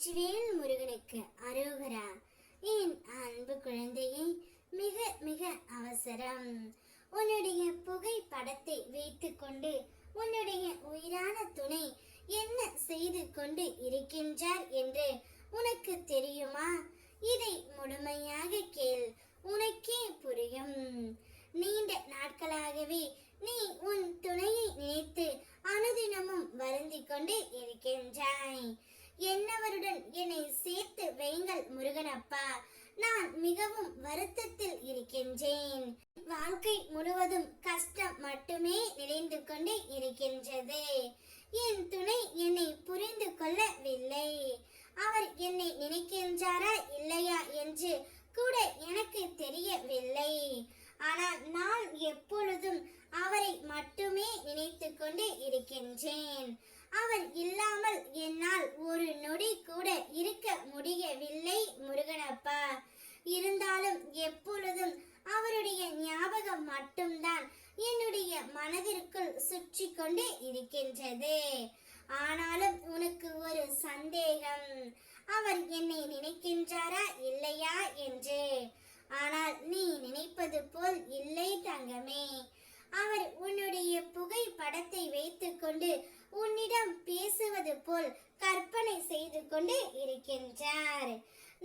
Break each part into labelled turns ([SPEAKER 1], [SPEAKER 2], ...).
[SPEAKER 1] வெற்றிவேல் முருகனுக்கு அரோகரா. என் அன்பு குழந்தையை மிக மிக அவசரம். உன்னுடைய புகைப்படத்தை வைத்துக்கொண்டு உன்னுடைய உயிரான துணை என்ன செய்து கொண்டு இருக்கின்றார் என்று உனக்கு தெரியுமா? இதை முழுமையாக கேள். உனக்கே புரியும். நீண்ட நாட்களாகவே நீ உன் துணையை நினைத்து அனுதினமும் வருந்திக் கொண்டு அவருடன் என்னை சேர்த்து வைங்கள் முருகனப்பா. நான் மிகவும் வருத்தத்தில் இருக்கின்றேன். வாழ்க்கை முழுவதும் கஷ்டம் மட்டுமே நிறைந்து கொண்டு இருக்கின்றது. என் துணை என்னை புரிந்து கொள்ளவில்லை. அவர் என்னை நினைக்கின்றாரா இல்லையா என்று கூட எனக்கு தெரியவில்லை. ஆனால் நான் எப்பொழுதும் அவரை மட்டுமே நினைத்து கொண்டு இருக்கின்றேன். அவர் இல்லாமல் என்னால் ஒரு நொடி கூட இருக்க முடியவில்லை முருகனப்பா. இருந்தாலும் எப்பொழுதும் அவருடைய ஞாபகம் மட்டும்தான் என்னுடைய மனதிற்குள் சுற்றி கொண்டு இருக்கின்றது. ஆனாலும் உனக்கு ஒரு சந்தேகம் அவர் என்னை நினைக்கின்றாரா இல்லையா என்று ஆனால் நீ நினைப்பது போல் இல்லை தங்கமே அவர் உன்னுடைய புகைப்படத்தை வைத்துக்கொண்டு உன்னிடம் பேசுவது போல் கற்பனை செய்து கொண்டு இருக்கின்றார்.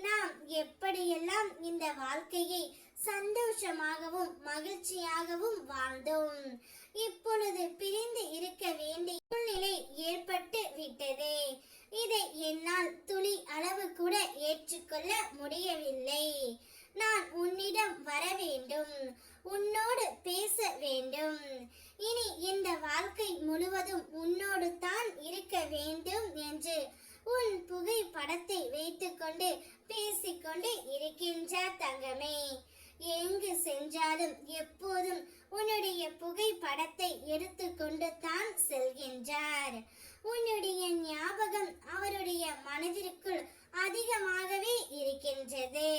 [SPEAKER 1] நாம் எப்படியெல்லாம் இந்த வாழ்க்கையை சந்தோஷமாகவும் மகிழ்ச்சியாகவும் வாழ்ந்தோம்? இப்பொழுது பிரிந்து இருக்க வேண்டிய சூழ்நிலை ஏற்பட்டு விட்டது. இதை என்னால் துளி அளவு கூட ஏற்றுக்கொள்ள முடியவில்லை. நான் உன்னை வர வேண்டும். உன்னோடு பேச வேண்டும். இனி இந்த வாழ்க்கை முழுவதும் உன்னோடு தான் இருக்க வேண்டும் என்று உன் புகைப்படத்தை வைத்துக்கொண்டு பேசிக்கொண்டு இருக்கின்றார் தங்கமே. எங்கு சென்றாலும் எப்போதும் உன்னுடைய புகைப்படத்தை எடுத்துக்கொண்டு தான் செல்கின்றார் உன்னுடைய ஞாபகம் அவருடைய மனதிற்குள் அதிகமாகவே இருக்கின்றது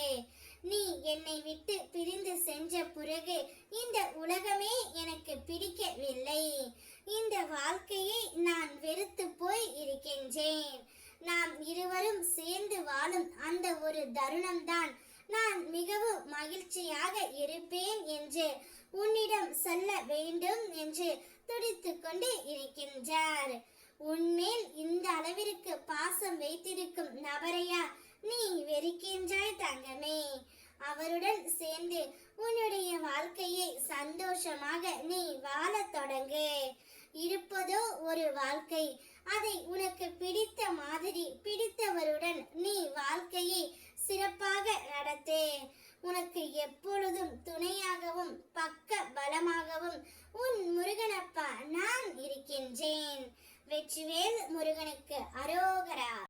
[SPEAKER 1] நீ என்னை விட்டு பிரிந்து சென்ற பிறகு இந்த உலகமே எனக்கு பிடிக்கவில்லை. இந்த வாழ்க்கையை நான் வெறுத்து போய் இருக்கின்றேன். நாம் இருவரும் சேர்ந்து வாழும் அந்த ஒரு தருணம்தான் நான் மிகவும் மகிழ்ச்சியாக இருப்பேன் என்று உன்னிடம் சொல்ல வேண்டும் என்று துடித்து கொண்டு இருக்கின்றார். உன்மேல் இந்த அளவிற்கு பாசம் வைத்திருக்கும் நபரையா நீ வெறுக்கின்றாய் தங்கமே. அவருடன் சேர்ந்து உன்னுடைய வாழ்க்கையை சந்தோஷமாக நீ வாழத் தொடங்கு. இருப்பதோ ஒரு வாழ்க்கை அதை உனக்கு பிடித்த மாதிரி பிடித்தவருடன் நீ வாழ்க்கையை சிறப்பாக நடத்து. உனக்கு எப்பொழுதும் துணையாகவும் பக்க பலமாகவும் உன் முருகனப்பா நான் இருக்கின்றேன். வெற்றிவேல் முருகனுக்கு அரோகரா.